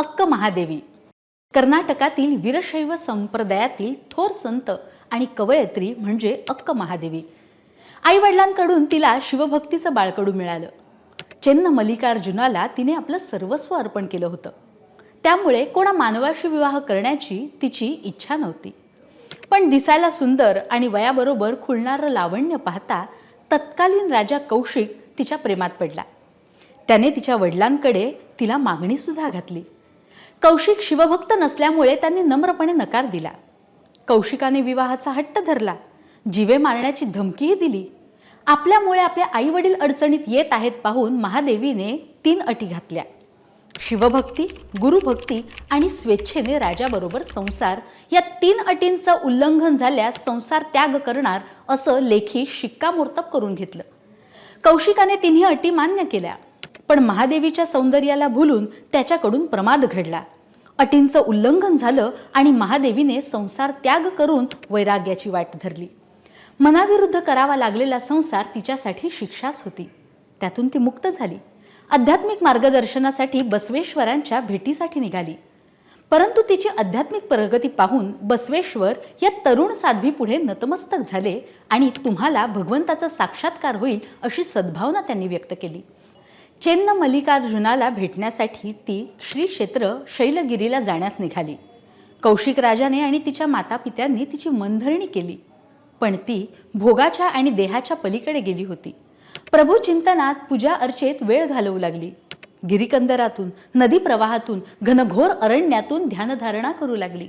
अक्क महादेवी. कर्नाटकातील वीरशैव संप्रदायातील थोर संत आणि कवयत्री म्हणजे अक्क महादेवी. आई वडिलांकडून तिला शिवभक्तीचं बाळकडू मिळालं. चेन्न मल्लिकार्जुनाला तिने आपलं सर्वस्व अर्पण केलं होतं. त्यामुळे कोणा मानवाशी विवाह करण्याची तिची इच्छा नव्हती. पण दिसायला सुंदर आणि वयाबरोबर खुलणारं लावण्य पाहता तत्कालीन राजा कौशिक तिच्या प्रेमात पडला. त्याने तिच्या वडिलांकडे तिला मागणीसुद्धा घातली. कौशिक शिवभक्त नसल्यामुळे त्यांनी नम्रपणे नकार दिला. कौशिकाने विवाहाचा हट्ट धरला. जीवे मारण्याची धमकीही दिली. आपल्यामुळे आपले आई वडील अडचणीत येत आहेत पाहून महादेवीने तीन अटी घातल्या. शिवभक्ती गुरुभक्ती आणि स्वेच्छेने राजाबरोबर संसार या तीन अटींचं उल्लंघन झाल्यास संसार त्याग करणार असं लेखी शिक्कामोर्तब करून घेतलं. कौशिकाने तिन्ही अटी मान्य केल्या. पण महादेवीच्या सौंदर्याला भुलून त्याच्याकडून प्रमाद घडला. अटींचं उल्लंघन झालं आणि महादेवीने संसार त्याग करून वैराग्याची वाट धरली. मनाविरुद्ध करावा लागलेला संसार तिच्यासाठी शिक्षाच होती. त्यातून ती मुक्त झाली. आध्यात्मिक मार्गदर्शनासाठी बसवेश्वरांच्या भेटीसाठी निघाली. परंतु तिची आध्यात्मिक प्रगती पाहून बसवेश्वर या तरुण साध्वीपुढे नतमस्तक झाले आणि तुम्हाला भगवंताचा साक्षात्कार होईल अशी सद्भावना त्यांनी व्यक्त केली. चेन्न मल्लिकार्जुनाला भेटण्यासाठी ती श्री क्षेत्र शैलगिरीला जाण्यास निघाली. कौशिक राजाने आणि तिच्या मातापित्यांनी तिची मनधरणी केली. पण ती भोगाच्या आणि देहाच्या पलीकडे गेली होती. प्रभू चिंतनात पूजा अर्चेत वेळ घालवू लागली. गिरिकंदरातून नदी प्रवाहातून घनघोर अरण्यातून ध्यानधारणा करू लागली.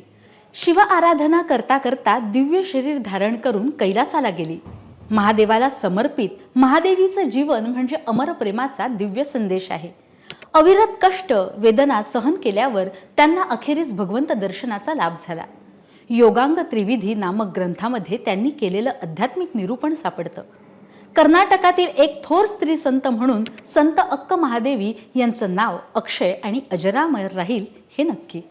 शिव आराधना करता करता दिव्य शरीर धारण करून कैलासाला गेली. महादेवाला समर्पित महादेवीचं जीवन म्हणजे अमर प्रेमाचा दिव्य संदेश आहे. अविरत कष्ट वेदना सहन केल्यावर त्यांना अखेरीस भगवंत दर्शनाचा लाभ झाला. योगांग त्रिविधी नामक ग्रंथामध्ये त्यांनी केलेलं आध्यात्मिक निरूपण सापडतं. कर्नाटकातील एक थोर स्त्री संत म्हणून संत अक्क महादेवी यांचं नाव अक्षय आणि अजरामय राहील हे नक्की.